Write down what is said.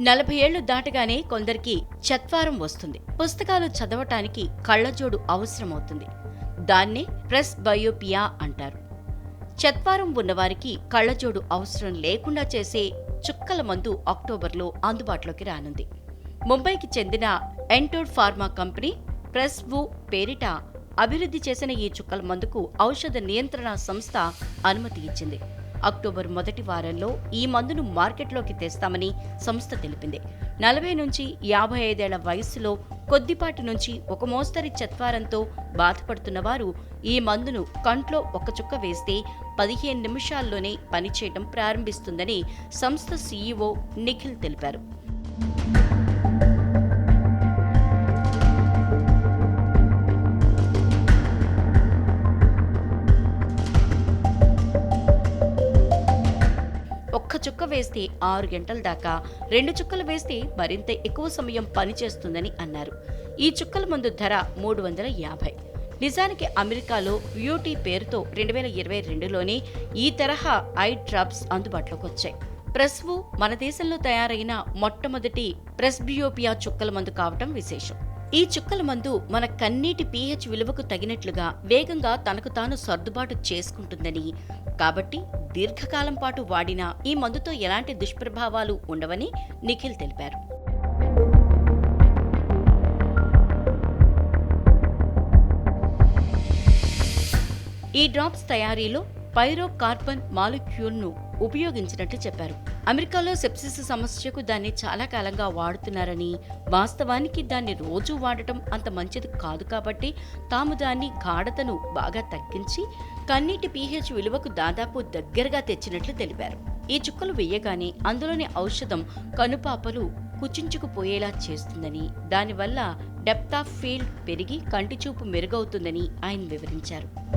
నలభై ఏళ్ళు దాటగానే కొందరికి చత్వారం వస్తుంది. పుస్తకాలు చదవటానికి కళ్ళజోడు అవసరమవుతుంది. దాన్నే ప్రెస్ బయోపియా అంటారు. చత్వారం ఉన్నవారికి కళ్ళజోడు అవసరం లేకుండా చేసే చుక్కల మందు అక్టోబర్లో అందుబాటులోకి రానుంది. ముంబైకి చెందిన ఎంటోడ్ ఫార్మా కంపెనీ ప్రెస్ వు పేరిట అభివృద్ధి చేసిన ఈ చుక్కల మందుకు ఔషధ నియంత్రణ సంస్థ అనుమతి ఇచ్చింది. అక్టోబర్ మొదటి వారంలో ఈ మందును మార్కెట్లోకి తెస్తామని సంస్థ తెలిపింది. నలభై నుంచి యాభై ఐదేళ్ళ వయస్సులో కొద్దిపాటి నుంచి ఒక మోస్తరి చత్వారంతో బాధపడుతున్న వారు ఈ మందును కంట్లో ఒక చుక్క వేస్తే పదిహేను నిమిషాల్లోనే పనిచేయటం ప్రారంభిస్తుందని సంస్థ సీఈఓ నిఖిల్ తెలిపారు. ఒక్క చుక్క వేస్తే ఆరు గంటల దాకా రెండు చుక్కలు వేస్తే మరింత ఎక్కువ సమయం పనిచేస్తుందని అన్నారు. ఈ చుక్కల మందు ధర మూడు వందల యాభై. నిజానికి అమెరికాలో బ్యూటీ పేరుతో రెండు వేల ఇరవై రెండులోనే ఈ తరహా ఐ డ్రాప్స్ అందుబాటులోకి వచ్చాయి. ప్రెస్వు మన దేశంలో తయారైన మొట్టమొదటి ప్రెస్బియోపియా చుక్కల మందు కావటం విశేషం. ఈ చుక్కల మందు మన కన్నీటి పీహెచ్ విలువకు తగినట్లుగా వేగంగా తనకు తాను సర్దుబాటు చేసుకుంటుందని. కాబట్టి దీర్ఘకాలం పాటు వాడిన ఈ మందుతో ఎలాంటి దుష్ప్రభావాలు ఉండవని నిఖిల్ తెలిపారు. ఈ డ్రాప్స్ తయారీలో పైరోకార్బన్ మాలిక్యూల్ను ఉపయోగించినట్లు చెప్పారు. అమెరికాలో సెప్సిస్ సమస్యకు దాన్ని చాలా కాలంగా వాడుతున్నారని వాస్తవానికి దాన్ని రోజు వాడటం అంత మంచిది కాదు కాబట్టి తాము దాన్ని గాఢతను బాగా తగ్గించి కన్నీటి పీహెచ్ విలువకు దాదాపు దగ్గరగా తెచ్చినట్లు తెలిపారు. ఈ చుక్కలు వేయగానే అందులోని ఔషధం కనుపాపలు కుచించుకుపోయేలా చేస్తుందని దానివల్ల డెప్త్ ఆఫ్ ఫీల్డ్ పెరిగి కంటి చూపు మెరుగవుతుందని ఆయన వివరించారు.